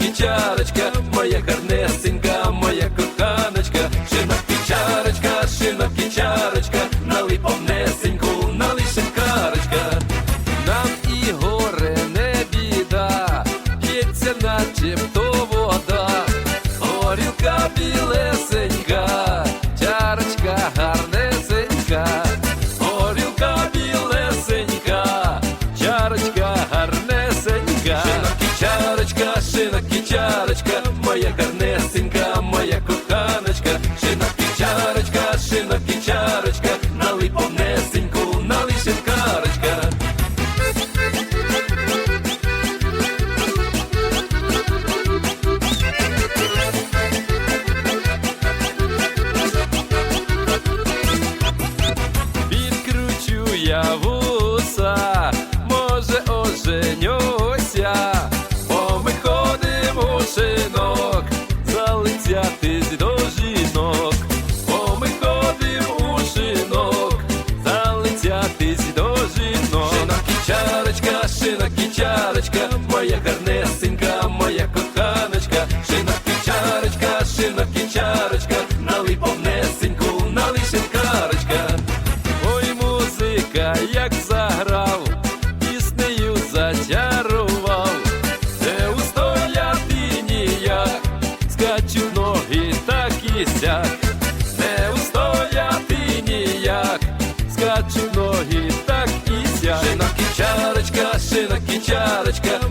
і чарочка, моя гарнесенька, моя коханочка, шинок і чарочка, шинок і моя гарнесенька, моя коханочка, шинок і чарочка, шинок і чарочка, налий повнесеньку, налий шинкарочка. Відкручу я чарочка, шинок і чарочка, моя гарнесенька, моя коханочка, шинок і чарочка, шинок і чарочка, налий повнесеньку, налий шинкарочка. Ой, музика, як заграв, піснею зачарував, не устояти ніяк, скачу ноги так і сяк, скачу